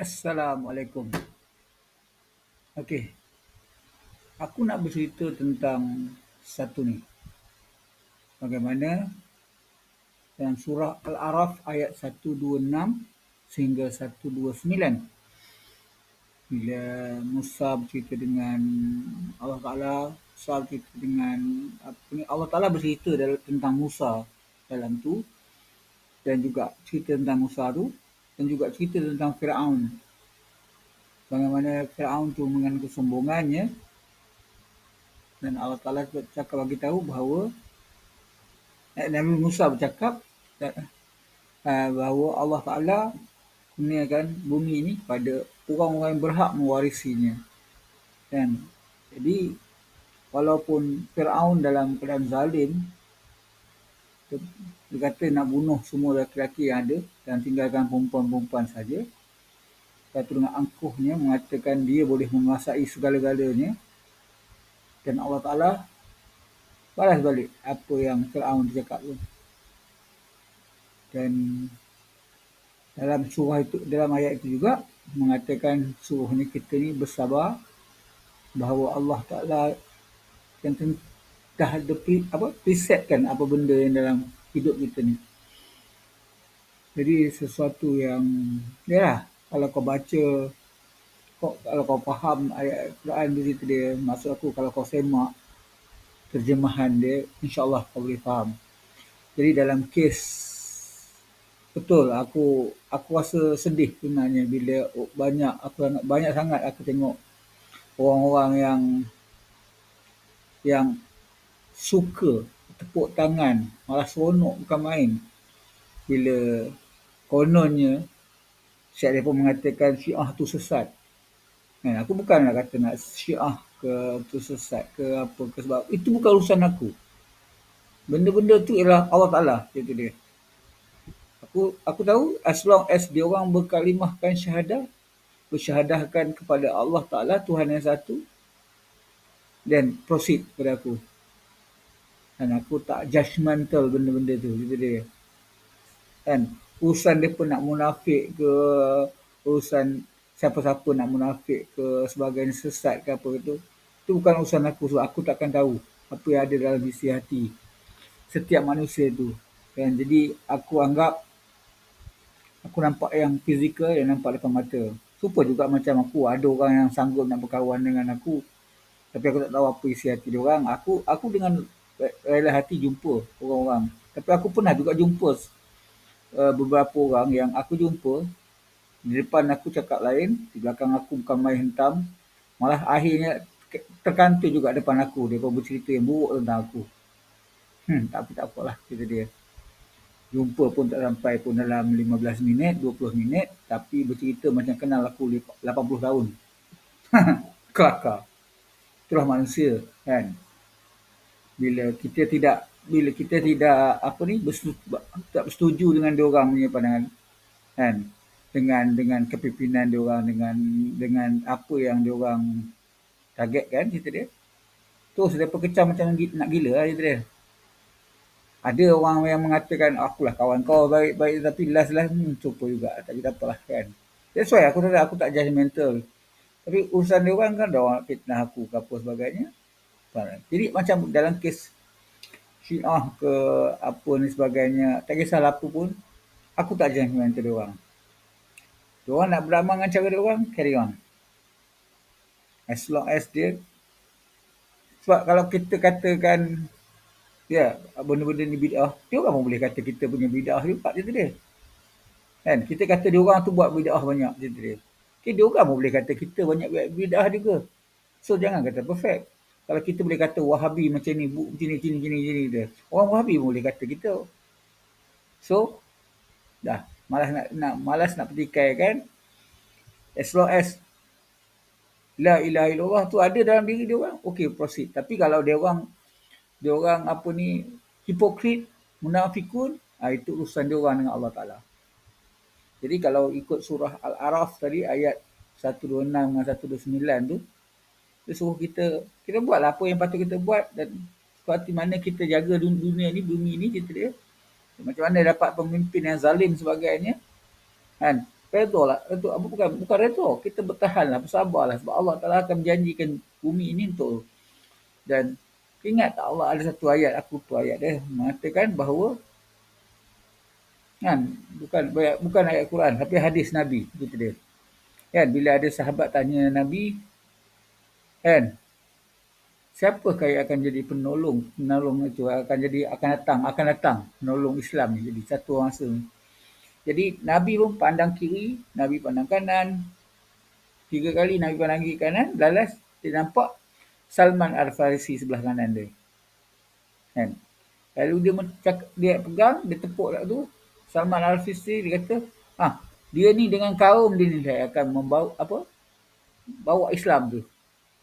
Assalamualaikum. Okey. Aku nak bercerita tentang satu ni. Bagaimana dalam surah Al-A'raf ayat 126 sehingga 129. Bila Musa bercerita dengan Allah Ta'ala, Musa bercerita dengan Allah Ta'ala bercerita tentang Musa dalam tu dan juga cerita tentang Musa tu dan juga cerita tentang Firaun. Bagaimana Firaun tu dengan kesombongannya dan Allah Taala cakap bagi tahu bahawa eh, Nabi Musa bercakap eh, bahawa Allah Taala kurniakan bumi ini pada orang-orang yang berhak mewarisinya. Dan jadi walaupun Firaun dalam keadaan zalim dia kata nak bunuh semua lelaki yang ada dan tinggalkan perempuan-perempuan saja. Lepas dengan angkuhnya mengatakan dia boleh menguasai segala-galanya. Dan Allah Ta'ala balas balik apa yang Fir'aun cakap tu. Dan dalam surah itu, dalam ayat itu juga mengatakan suruh ni kita ni bersabar bahawa Allah Ta'ala yang dah ada apa presetkan apa benda yang dalam hidup kita ni. Jadi sesuatu yang ya lah, kalau kau baca kau, kalau kau faham ayat Quran di situ dia maksud aku kalau kau semak terjemahan dia insyaallah kau boleh faham. Jadi dalam kes betul aku aku rasa sedih sebenarnya bila banyak aku banyak sangat aku tengok orang-orang yang yang suka tepuk tangan, malah seronok bukan main. Bila kononnya Syekh pun mengatakan Syiah tu sesat. Kan, aku bukanlah kata nak Syiah ke tu sesat ke apa ke sebab itu bukan urusan aku. Benda-benda tu ialah Allah Taala itu dia. Aku aku tahu as long as dia orang berkalimahkan syahadah bersyahadahkan kepada Allah Taala Tuhan yang satu dan proceed kepada aku dan aku tak judgmental benda-benda tu gitu dia kan urusan dia pun nak munafik ke urusan siapa-siapa nak munafik ke sebagai sesat ke apa itu itu bukan urusan aku so aku takkan tahu apa yang ada dalam isi hati setiap manusia tu kan? Jadi aku anggap aku nampak yang fizikal yang nampak depan mata. Super juga macam aku. Ada orang yang sanggup nak berkawan dengan aku tapi aku tak tahu apa isi hati dia orang. Aku aku dengan rela hati jumpa orang-orang. Tapi aku pernah juga jumpa uh, beberapa orang yang aku jumpa di depan aku cakap lain, di belakang aku bukan main hentam. Malah akhirnya terkantul juga depan aku. Dia pun bercerita yang buruk tentang aku. Hmm, tapi tak apalah cerita dia. Jumpa pun tak sampai pun dalam 15 minit, 20 minit. Tapi bercerita macam kenal aku 80 tahun. Kelakar. Itulah manusia kan bila kita tidak bila kita tidak apa ni bersetuju, tak bersetuju dengan dia orang punya pandangan kan? Dengan dengan kepimpinan dia orang dengan dengan apa yang dia orang target kan cerita dia. Terus dia kecam macam nak gila lah cerita dia. Ada orang yang mengatakan akulah kawan kau baik-baik tapi last last hmm, cuba juga tak kita apalah kan? That's why aku tak aku tak judgmental tapi urusan dia orang kan dia orang fitnah aku ke apa sebagainya. Jadi macam dalam kes Syiah ke apa ni sebagainya, tak kisahlah apa pun, aku tak jangan dengan dia orang. Dia orang nak beramal dengan cara dia orang, carry on. As long as dia sebab kalau kita katakan ya benda-benda ni bid'ah, dia orang pun boleh kata kita punya bid'ah juga dia dia. Kan? Kita kata dia orang tu buat bid'ah banyak dia dia. Okay, dia orang pun boleh kata kita banyak bid'ah juga. So jangan kata perfect kalau kita boleh kata Wahabi macam ni, bu, macam ni, macam ni, macam ni, dia. Orang Wahabi pun boleh kata kita. So, dah. Malas nak, nak malas nak petikai kan. As long as La ilaha illallah tu ada dalam diri dia orang, okay proceed. Tapi kalau dia orang, dia orang apa ni, hipokrit, munafikun, ah, itu urusan dia orang dengan Allah Ta'ala. Jadi kalau ikut surah Al-Araf tadi, ayat 126 dengan 129 tu, dia suruh kita kita buatlah apa yang patut kita buat dan seperti mana kita jaga dunia ni bumi ni cerita dia macam mana dapat pemimpin yang zalim sebagainya kan redha lah. Redha, apa bukan, bukan redha. Kita bertahanlah, bersabarlah. Sebab Allah Ta'ala akan menjanjikan bumi ini untuk dan ingat tak Allah ada satu ayat, aku tu ayat dia mengatakan bahawa kan bukan bukan ayat Quran tapi hadis Nabi gitu dia kan bila ada sahabat tanya Nabi kan? Siapakah yang akan jadi penolong? Penolong itu akan jadi akan datang akan datang. Penolong Islam ni jadi satu masa jadi Nabi pun pandang kiri Nabi pandang kanan. Tiga kali Nabi pandang kiri kanan lalas dia nampak Salman Al-Farisi sebelah kanan dia. Kan? Lalu dia mencak, dia pegang dia tepuk tu. Salman Al-Farisi dia kata ah dia ni dengan kaum dia ni akan membawa apa? Bawa Islam tu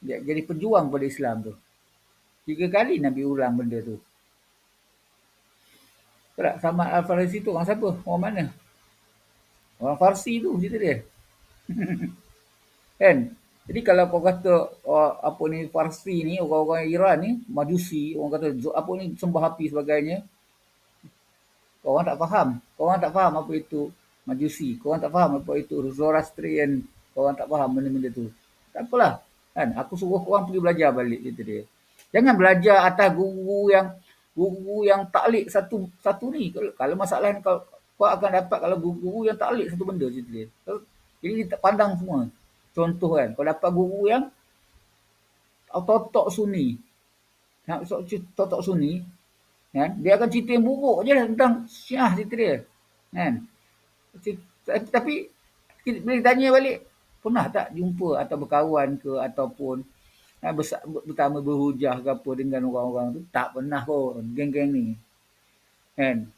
jadi pejuang pada Islam tu Tiga kali Nabi ulang benda tu. Tak, sama Al-Farisi tu orang siapa? Orang mana? Orang Farsi tu cerita dia. kan? Jadi kalau kau kata oh, apa ni Farsi ni, orang-orang Iran ni, Majusi, orang kata apa ni sembah api sebagainya. Kau orang tak faham. Kau orang tak faham apa itu Majusi. Kau orang tak faham apa itu Zoroastrian. Kau orang tak faham benda-benda tu. Tak apalah. Kan? Aku suruh kau orang pergi belajar balik cerita dia. Jangan belajar atas guru yang guru yang taklik satu satu ni. Kalau, kalau masalah ni kau, kau akan dapat kalau guru yang taklik satu benda cerita dia. Jadi dia pandang semua. Contoh kan, kau dapat guru yang totok sunni. Nak totok sunni, kan? Dia akan cerita yang buruk je tentang Syiah cerita dia. Kan? Tapi bila tanya balik, pernah tak jumpa atau berkawan ke ataupun ha, pertama berhujah ke apa dengan orang-orang tu? Tak pernah pun geng-geng ni. Kan?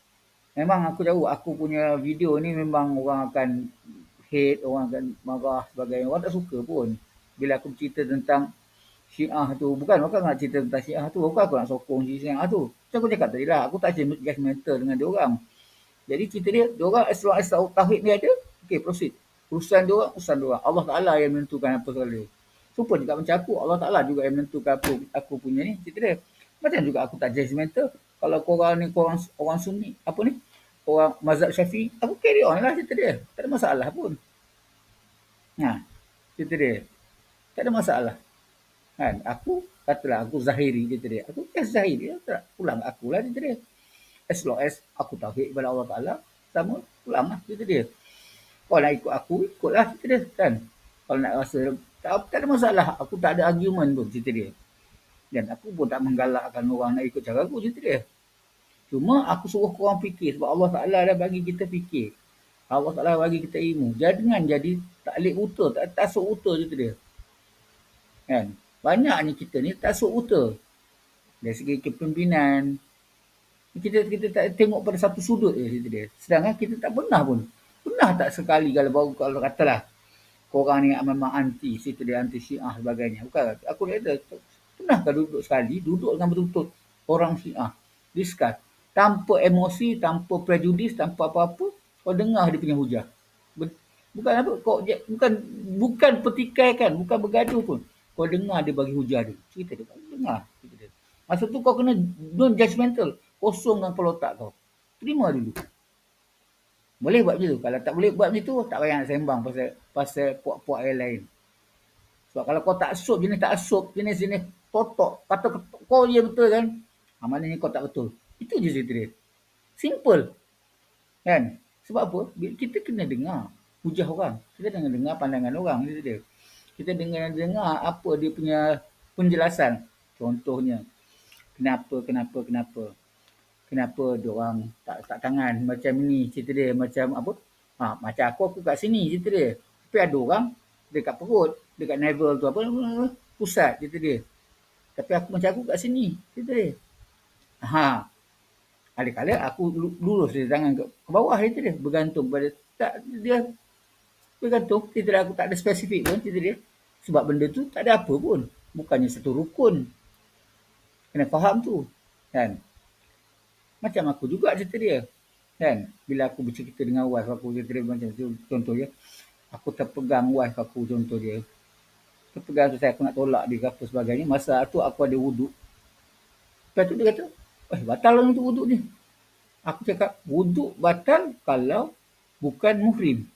Memang aku tahu aku punya video ni memang orang akan hate orang akan marah sebagainya. Orang tak suka pun. Bila aku cerita tentang Syiah tu bukan bukan nak cerita tentang Syiah tu bukan aku nak sokong Syiah tu. Macam aku cakap tadi lah aku tak judgmental dengan dia orang. Jadi cerita dia dia orang as long as tauhid ni ada. Okay proceed urusan dia orang urusan dia orang Allah Taala yang menentukan apa sekali Rupa juga macam aku. Allah Ta'ala juga yang menentukan aku, aku punya ni. Cerita dia. Macam juga aku tak judgmental. Kalau korang ni korang orang sunni. Apa ni? Orang mazhab syafi'i. Aku carry on lah cerita dia. Tak ada masalah pun. Ha, cerita dia. Tak ada masalah. Kan? Aku katalah aku zahiri cerita dia. Aku just zahiri. Tak pulang aku lah cerita dia. As long as aku tahu kepada Allah Ta'ala. Sama pulang lah cerita dia. Kalau nak ikut aku, ikutlah cerita dia. Kan? Kalau nak rasa tak, tak ada masalah. Aku tak ada argument pun cerita dia. Dan aku pun tak menggalakkan orang nak ikut cara aku cerita dia. Cuma aku suruh korang fikir. Sebab Allah Ta'ala dah bagi kita fikir. Allah Ta'ala bagi kita ilmu. Jangan jadi taklik uta. Tak tasuk uta cerita dia. Kan? Banyak ni kita ni tasuk uta. Dari segi kepimpinan. Kita kita tak tengok pada satu sudut je cerita dia. Sedangkan kita tak pernah pun. Pernah tak sekali kalau baru kalau katalah korang ni memang anti situ dia anti syiah sebagainya. Bukan. Aku kata pernahkah duduk sekali? Duduk dengan betul-betul orang syiah. Discuss. Tanpa emosi tanpa prejudis tanpa apa-apa kau dengar dia punya hujah. Bukan apa kau bukan bukan petikai kan bukan bergaduh pun. Kau dengar dia bagi hujah dia. Cerita dia kau dengar cerita dia. Masa tu kau kena don't judgmental kosongkan kepala otak kau. Terima dulu boleh buat macam tu. Kalau tak boleh buat macam tu, tak payah nak sembang pasal, pasal puak-puak yang lain. Sebab kalau kau tak asup jenis tak asup, jenis-jenis totok, kata kau je betul kan, ha, maknanya kau tak betul. Itu je cerita dia. Simple. Kan? Sebab apa? Kita kena dengar hujah orang. Kita kena dengar pandangan orang. Itu dia. Kita dengar dengar apa dia punya penjelasan. Contohnya, kenapa, kenapa, kenapa kenapa dia orang tak tak tangan? Macam ni cerita dia. Macam apa? Ha, macam aku aku kat sini cerita dia. Tapi ada orang dekat perut dekat navel tu apa pusat cerita dia. Tapi aku macam aku kat sini cerita dia. Ha. Ada kala aku lurus dia tangan ke, ke bawah cerita dia. Bergantung pada tak dia bergantung. Cerita dia, aku tak ada spesifik pun cerita dia. Sebab benda tu tak ada apa pun. Bukannya satu rukun. Kena faham tu kan macam aku juga cerita dia. Kan? Bila aku bercerita dengan wife aku cerita dia macam tu. Contoh ya. Aku terpegang wife aku contoh dia. Terpegang tu saya aku nak tolak dia ke apa sebagainya. Masa tu aku ada wuduk. Lepas tu dia kata, eh batal lah untuk wuduk ni. Aku cakap, wuduk batal kalau bukan muhrim.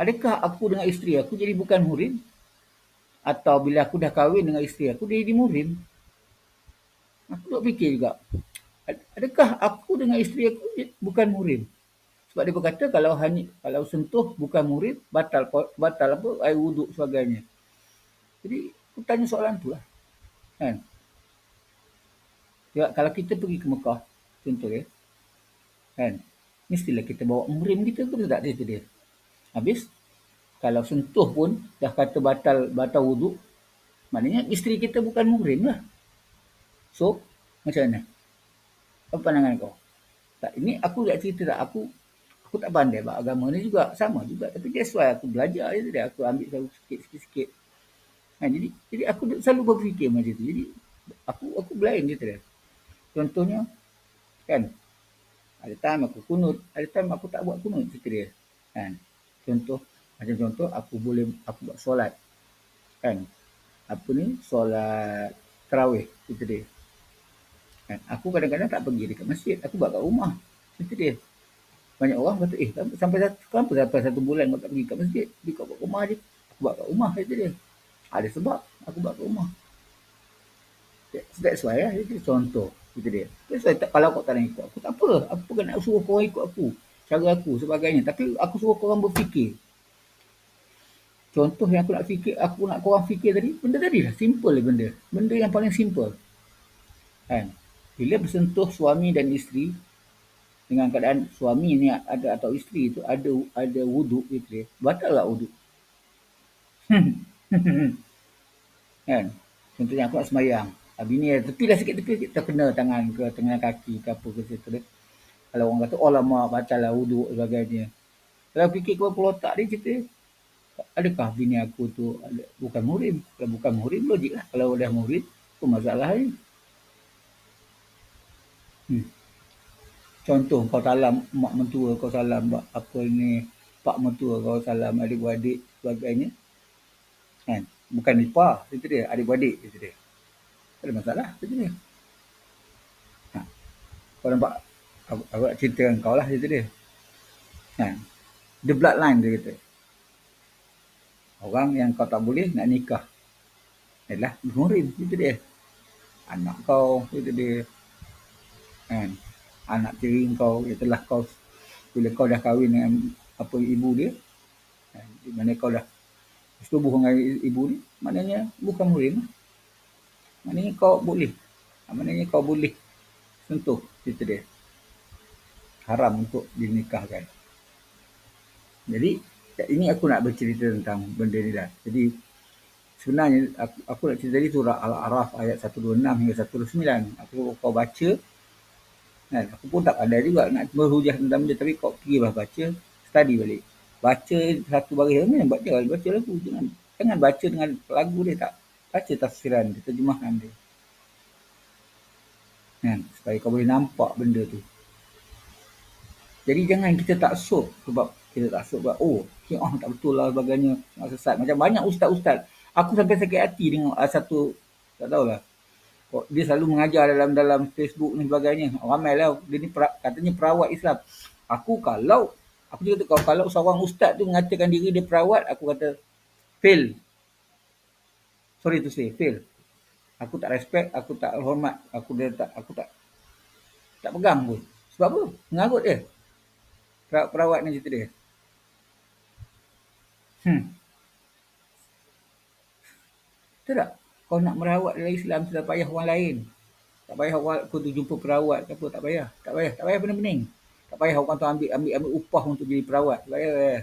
Adakah aku dengan isteri aku jadi bukan murim? Atau bila aku dah kahwin dengan isteri aku, dia jadi murim? Aku tak fikir juga. Adakah aku dengan isteri aku bukan murim? Sebab dia berkata kalau hanya kalau sentuh bukan murid, batal batal apa air wuduk sebagainya. Jadi aku tanya soalan tu lah. Kan? Ya, kalau kita pergi ke Mekah, contoh ya. Kan? Mestilah kita bawa murim kita ke tak dia dia. Habis kalau sentuh pun dah kata batal batal wuduk, maknanya isteri kita bukan muhrim lah. So, macam mana? Apa pandangan kau? Tak, ini aku tak cerita tak. Aku aku tak pandai buat agama ni juga. Sama juga. Tapi that's why aku belajar je dia. Aku ambil selalu sikit-sikit. Ha, jadi jadi aku selalu berfikir macam tu. Jadi aku aku blind je dia. Contohnya, kan, ada time aku kunut, ada time aku tak buat kunut cerita dia. Kan? Contoh, macam contoh aku boleh aku buat solat. Kan? Apa ni? Solat tarawih itu dia. Kan? Aku kadang-kadang tak pergi dekat masjid, aku buat kat rumah. Itu dia. Banyak orang kata, eh sampai satu, kenapa sampai satu bulan kau tak pergi kat masjid? Pergi kat rumah je. Aku buat kat rumah, itu dia. Ada sebab aku buat kat rumah. That's why lah, itu contoh. Itu dia. That's why, kalau kau tak nak ikut aku, tak apa. Aku bukan nak suruh kau ikut aku. Cara aku, sebagainya. Tapi aku suruh kau orang berfikir. Contoh yang aku nak fikir, aku nak korang fikir tadi, benda tadi lah, simple lah benda. Benda yang paling simple. Kan? Bila bersentuh suami dan isteri, dengan keadaan suami ni ada atau isteri itu ada ada wuduk gitu dia. Batal tak wuduk? kan? Contohnya aku nak semayang. Habis ni tepi lah sikit tepi, kita kena tangan ke tengah kaki ke apa ke situ. Kalau orang kata, oh lama batal lah wuduk sebagainya. Kalau fikir ke pulau dia cerita, adakah bini aku tu bukan murid? Kalau bukan murid, logik lah. Kalau dah murid, apa masalah ni? Hmm. Contoh, kau salam mak mentua, kau salam apa ni, pak mentua, kau salam adik-beradik, sebagainya. Kan? Bukan nipa, itu dia. Adik-beradik, itu dia. Tak ada masalah, itu dia. Ha. Kau nampak, aku, aku nak cerita dengan kau lah, itu dia. Kan? The bloodline, dia kata orang yang kau tak boleh nak nikah adalah murim itu dia anak kau itu dia kan anak tiri kau itulah kau bila kau dah kahwin dengan apa ibu dia kan? di mana kau dah setubuh dengan ibu ni maknanya bukan murim maknanya kau boleh maknanya kau boleh sentuh itu dia haram untuk dinikahkan jadi ini aku nak bercerita tentang benda ni dah. Jadi sebenarnya aku, aku nak cerita tadi surah Al-Araf ayat 126 hingga 129. Aku kau baca kan? Aku pun tak pandai juga nak berhujah tentang benda. Tapi kau pergi lah baca study balik. Baca satu baris ni baca baca lagu jangan jangan baca dengan lagu dia tak. Baca tafsiran dia, terjemahan dia. Kan? Supaya kau boleh nampak benda tu. Jadi jangan kita tak sok sebab kita tak sebab oh oh tak betul lah sebagainya. Sesat. Macam banyak ustaz-ustaz. Aku sampai sakit hati dengan uh, satu tak tahulah dia selalu mengajar dalam dalam Facebook ni sebagainya. Ramai lah. Dia ni pra, katanya perawat Islam. Aku kalau aku juga kalau kalau seorang ustaz tu mengatakan diri dia perawat aku kata fail. Sorry to say fail. Aku tak respect aku tak hormat aku dia tak aku tak tak pegang pun. Sebab apa? Mengarut dia. Perawat ni cerita dia. Hmm. Tak? Kau nak merawat dalam Islam tidak payah orang lain. Tak payah orang aku tu jumpa perawat ke apa. Tak payah. Tak payah. Tak payah pening-pening. Tak payah orang tu ambil, ambil, ambil upah untuk jadi perawat. Tak payah. payah.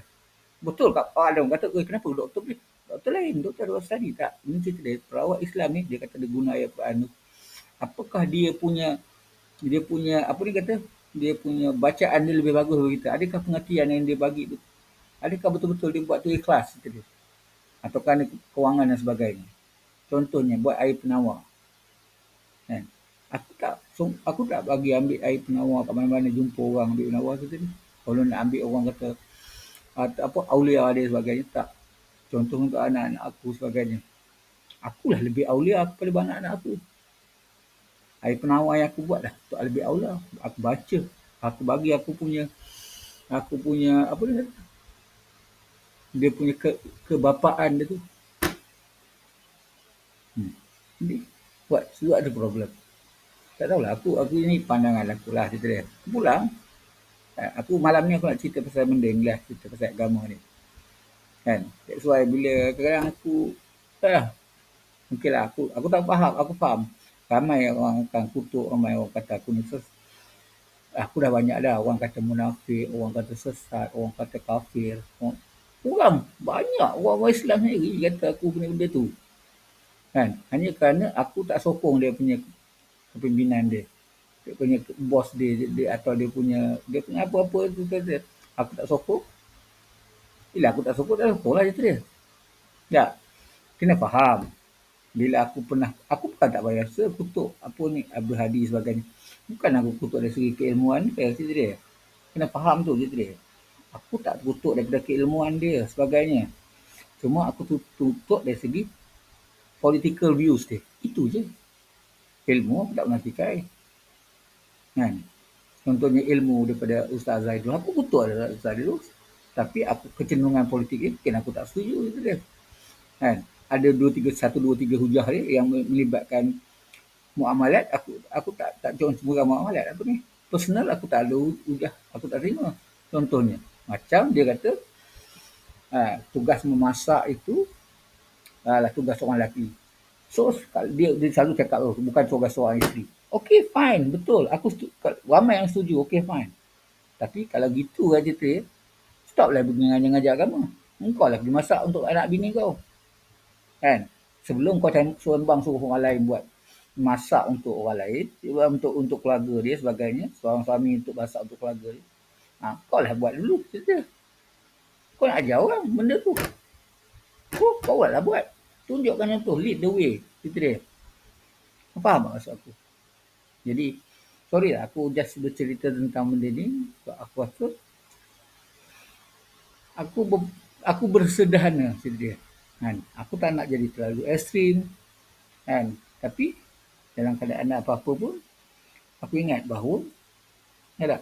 Betul tak? Oh, ada orang kata, eh, kenapa doktor boleh? Doktor lain. Doktor ada study tak? Ini cerita dia. Perawat Islam ni, dia kata dia guna ayat Quran tu. Apakah dia punya, dia punya, apa dia kata? Dia punya bacaan dia lebih bagus dari kita. Adakah pengertian yang dia bagi tu Adakah betul-betul dia buat tu ikhlas itu dia? Atau kerana kewangan dan sebagainya. Contohnya buat air penawar. Kan? Aku tak aku tak bagi ambil air penawar kat mana-mana jumpa orang ambil penawar tu tadi. Kalau nak ambil orang kata atau apa aulia dia sebagainya tak. Contoh untuk anak-anak aku sebagainya. Akulah lebih aulia kepada anak-anak aku. Air penawar yang aku buat dah. Tak lebih aulia. Aku baca. Aku bagi aku punya aku punya apa dia dia punya ke, kebapaan dia tu. Jadi, buat sebab ada problem. Tak tahulah, aku aku ini pandangan aku lah cerita dia. Aku pulang, eh, aku malam ni aku nak cerita pasal benda ni lah, cerita pasal agama ni. Kan? That's why bila kadang-kadang aku, tak lah, mungkin lah aku, aku tak faham, aku faham. Ramai orang akan kutuk, ramai orang kata aku ni ses, aku dah banyak dah orang kata munafik, orang kata sesat, orang kata kafir. Orang, orang banyak orang Islam sendiri kata aku punya benda tu. Kan? Hanya kerana aku tak sokong dia punya kepimpinan dia. Dia punya bos dia, dia, dia atau dia punya dia punya apa-apa tu kata. Aku tak sokong. Bila aku tak sokong, tak lah cerita dia. Tak. Kena faham. Bila aku pernah, aku bukan tak bayar kutuk apa ni, Abu Hadi sebagainya. Bukan aku kutuk dari segi keilmuan dia, cerita dia. Kena faham tu cerita dia. Aku tak kutuk daripada keilmuan dia sebagainya. Cuma aku tutup dari segi political views dia. Itu je. Ilmu aku tak tikai. Kan? Contohnya ilmu daripada Ustaz Zaidul. Aku kutuk ada Ustaz Zaidul. Tapi aku kecenderungan politik ni mungkin aku tak setuju. Itu dia. Kan? Ada dua tiga satu dua tiga hujah dia yang melibatkan muamalat aku aku tak tak cuma semua muamalat apa ni personal aku tak ada hujah aku tak terima contohnya macam dia kata ha, tugas memasak itu adalah tugas seorang lelaki so dia dia selalu cakap oh, bukan tugas seorang isteri Okay fine betul aku ramai yang setuju okay fine tapi kalau gitu aja tu ya stop lah mengajar-ngajar agama engkau lah pergi masak untuk anak bini kau kan sebelum kau suruh bang suruh orang lain buat masak untuk orang lain, untuk untuk keluarga dia sebagainya, seorang suami untuk masak untuk keluarga dia. Ha, kau lah buat dulu cerita. Kau nak ajar orang benda tu. Kau, kau lah buat. Tunjukkan tu, lead the way. Cerita dia. Kau faham tak maksud aku? Jadi, sorry lah aku just bercerita tentang benda ni. Aku rasa, aku ber, aku bersederhana cerita dia. Kan? Aku tak nak jadi terlalu ekstrim. Kan? Tapi dalam keadaan apa-apa pun aku ingat bahawa ya tak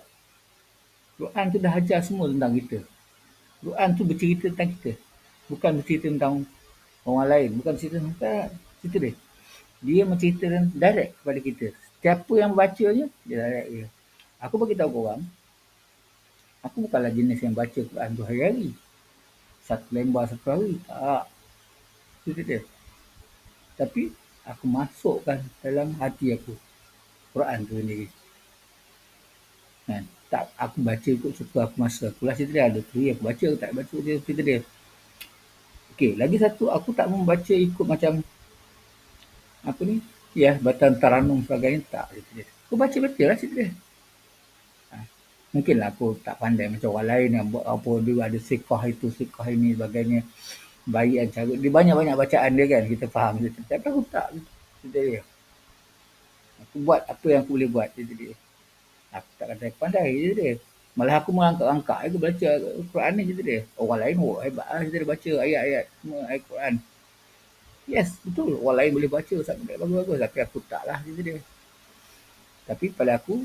Quran tu dah ajar semua tentang kita Quran tu bercerita tentang kita bukan bercerita tentang orang lain. Bukan cerita tentang cerita dia. Dia menceritakan direct kepada kita. Siapa yang baca je dia direct dia. Aku bagi tahu kau orang aku bukanlah jenis yang baca Quran tu hari-hari. Satu lembar satu hari. Tak. Cerita. Dia tapi aku masukkan dalam hati aku Quran tu sendiri. Kan? Tak aku baca ikut suka aku masa. Aku lah cerita dia ada free. Aku baca tak baca dia cerita dia. Okey, lagi satu aku tak membaca ikut macam apa ni? Ya, batan taranum sebagainya tak cerita dia. Aku baca betul lah cerita dia. Ha. Mungkinlah aku tak pandai macam orang lain yang buat apa dia ada sikah itu, sikah ini sebagainya baik cara dia banyak-banyak bacaan dia kan kita faham kita tapi aku tak kita dia aku buat apa yang aku boleh buat dia dia aku tak kata aku pandai dia dia malah aku mengangkat-angkat. Aku baca Quran ni kita dia. Orang lain oh hebat lah kita dia baca ayat-ayat semua ayat Quran. Yes betul. Orang lain boleh baca sangat bagus-bagus. Tapi aku tak lah kita dia. Tapi pada aku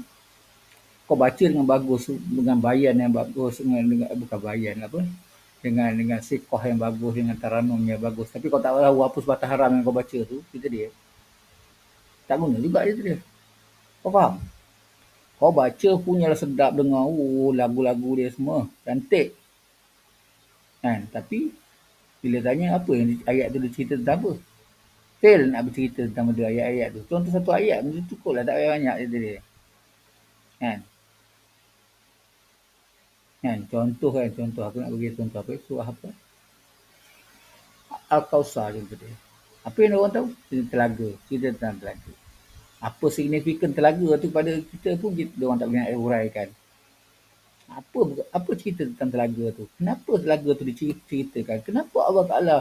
kau baca dengan bagus dengan bayan yang bagus dengan, dengan bukan bayan apa? Dengan dengan sikoh yang bagus dengan taranum yang bagus. Tapi kau tak tahu apa sebatah haram yang kau baca tu kita dia. Tak guna juga dia dia. Kau faham kau baca punya sedap dengar oh lagu-lagu dia semua cantik kan tapi bila tanya apa yang ayat tu dia cerita tentang apa fail nak bercerita tentang benda ayat-ayat tu contoh satu ayat mesti cukup lah tak payah banyak dia dia kan Kan? Contoh kan, contoh. Aku nak bagi contoh apa? Surah apa? Al-Kawsar contoh dia. Apa yang orang tahu? Telaga. Cerita tentang telaga. Apa signifikan telaga tu pada kita pun kita, orang tak boleh uraikan. Apa apa cerita tentang telaga tu? Kenapa telaga tu diceritakan? Kenapa Allah Ta'ala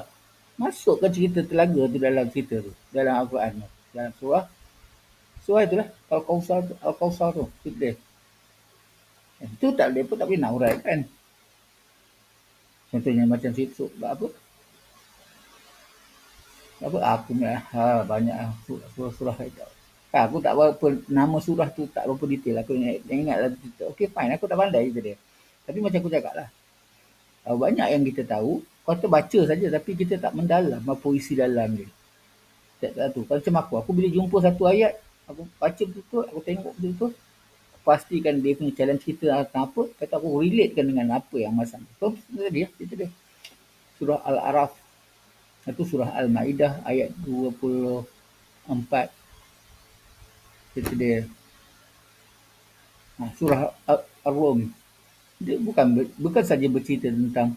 masukkan cerita telaga tu dalam cerita tu? Dalam Al-Quran tu? Dalam surah? Surah itulah. Al-Kawsar tu. Al-Kawsar tu. Cerita dia. Itu tak boleh pun tak boleh nak uraikan. Contohnya macam situ apa? Apa aku ha, banyak surah-surah itu. Ha, aku tak berapa nama surah tu tak berapa detail. Aku ingat, ingat lah Okey fine aku tak pandai itu dia. Tapi macam aku cakap lah. Banyak yang kita tahu kata baca saja tapi kita tak mendalam apa isi dalam dia. Tak satu. Kalau macam aku, aku bila jumpa satu ayat, aku baca betul-betul, aku tengok betul-betul, pastikan dia punya challenge kita tentang apa, kata aku relatekan dengan apa yang masam. So, tadi ya, itu dia. Surah Al-Araf, itu surah Al-Ma'idah ayat 24. Itu dia. Nah, surah Ar-Rum. Dia bukan bukan saja bercerita tentang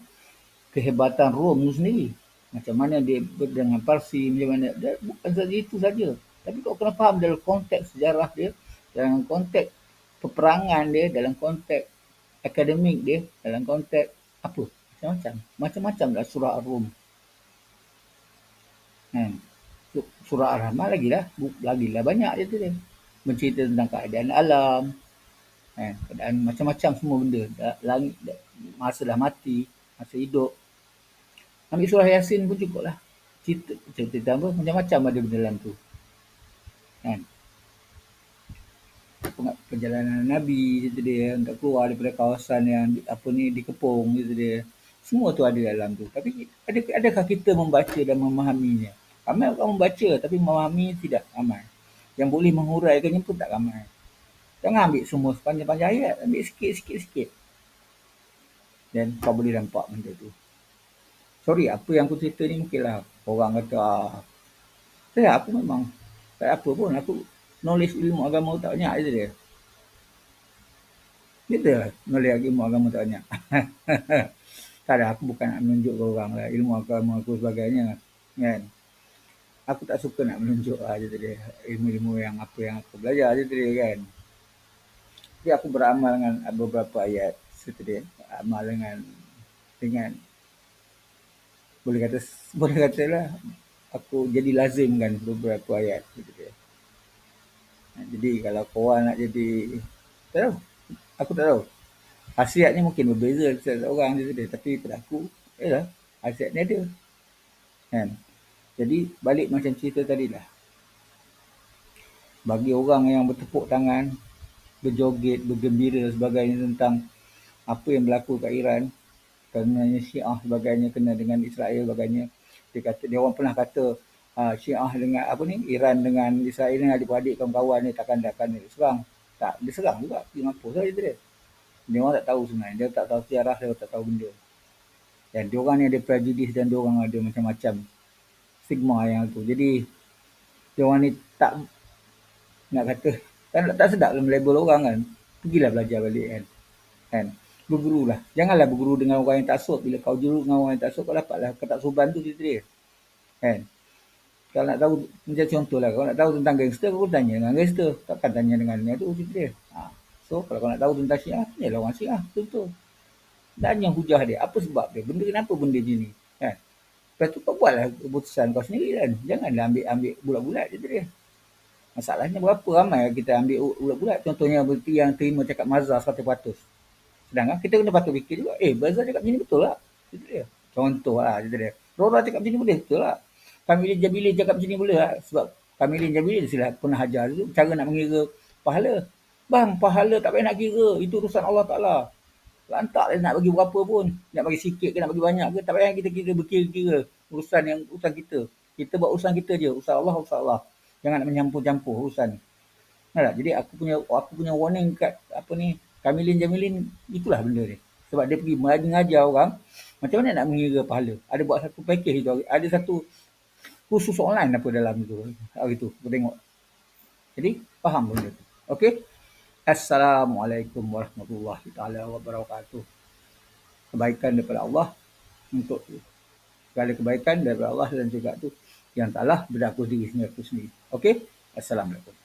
kehebatan Rom itu sendiri. Macam mana dia dengan Parsi, macam mana. Dia bukan saja itu saja. Tapi kau kena faham dalam konteks sejarah dia, dalam konteks peperangan dia, dalam konteks akademik dia, dalam konteks apa? Macam-macam. Macam-macam lah surah Ar-Rum. Hmm. Surah Ar-Rahman lagi lah. Lagi lah banyak je tu dia. Mencerita tentang keadaan alam. Hmm. Keadaan macam-macam semua benda. Langit, masa dah mati, masa hidup. Ambil surah Yasin pun cukup lah. Cerita, cerita apa, macam-macam ada benda dalam tu. Kan? Perjalanan Nabi, cerita dia, untuk keluar daripada kawasan yang apa ni dikepung, cerita dia. Semua tu ada dalam tu. Tapi ada, adakah kita membaca dan memahaminya? Ramai orang membaca tapi memahami tidak ramai. Yang boleh menguraikannya pun tak ramai. Jangan ambil semua sepanjang-panjang ayat. Ambil sikit-sikit-sikit. Dan kau boleh nampak benda tu sorry apa yang aku cerita ni mungkinlah orang kata saya aku memang tak apa pun aku knowledge ilmu agama tak banyak je dia lah knowledge ilmu agama tak banyak tak ada aku bukan nak menunjuk ke orang lah ilmu agama aku sebagainya kan aku tak suka nak menunjuk lah je dia ilmu-ilmu yang apa yang aku belajar je dia kan tapi aku beramal dengan beberapa ayat dia amal dengan dengan boleh kata boleh kata lah aku jadi lazim kan beberapa ayat gitu dia. Jadi kalau korang nak jadi tak tahu. Aku tak tahu. Hasiatnya mungkin berbeza setiap orang gitu dia. Tapi pada aku, yalah, hasiatnya ada. Kan? Jadi balik macam cerita tadi lah. Bagi orang yang bertepuk tangan, berjoget, bergembira sebagainya tentang apa yang berlaku kat Iran, kerana Syiah sebagainya kena dengan Israel sebagainya. Dia kata dia orang pernah kata uh, Syiah dengan apa ni Iran dengan Israel ni adik-adik kawan-kawan ni takkan dia akan serang. Tak, dia serang juga. Dia mampu saja dia. Dia orang tak tahu sebenarnya. Dia tak tahu sejarah, dia tak tahu benda. Dan dia orang ni ada prejudis dan dia orang ada macam-macam stigma yang tu. Jadi dia orang ni tak nak kata kan tak sedap dalam label orang kan. Pergilah belajar balik kan. Kan? berguru lah. Janganlah berguru dengan orang yang tak sok. Bila kau juru dengan orang yang tak sok, kau dapatlah ketak suban tu cerita dia. Kan? Kalau nak tahu, macam contoh lah. Kalau nak tahu tentang gangster, kau tanya dengan gangster. Takkan tanya dengan dia tu cerita dia. Ha. So, kalau kau nak tahu tentang syiah, lah orang syiah. Contoh. Dan yang hujah dia. Apa sebab dia? Benda kenapa benda ni? Lepas tu kau buatlah keputusan kau sendiri kan. Janganlah ambil ambil bulat-bulat cerita dia. Masalahnya berapa ramai kita ambil bulat-bulat. Contohnya yang terima cakap mazhar 100%. Sedangkan kita kena patut fikir juga, eh Bazar cakap macam ni betul lah. Itu dia. Contoh lah, itu dia. Rora cakap macam ni boleh, betul lah. Kamilin Jabili cakap macam ni boleh lah. Sebab Kamilin Jabili sila pernah ajar tu, cara nak mengira pahala. Bang, pahala tak payah nak kira. Itu urusan Allah Ta'ala. Lantak lah nak bagi berapa pun. Nak bagi sikit ke, nak bagi banyak ke. Tak payah kita kira berkira-kira urusan yang urusan kita. Kita buat urusan kita je. Urusan Allah, urusan Allah. Jangan nak menyampur-campur urusan ni. Nah, jadi aku punya aku punya warning kat apa ni Kamilin Jamilin itulah benda dia. Sebab dia pergi mengajar orang macam mana nak mengira pahala. Ada buat satu package itu. Ada satu khusus online apa dalam itu. Hari itu. Aku tengok. Jadi faham benda tu. Okey. Assalamualaikum warahmatullahi taala wabarakatuh. Kebaikan daripada Allah untuk segala kebaikan daripada Allah dan juga tu yang taklah berlaku diri sendiri. Okey. Assalamualaikum.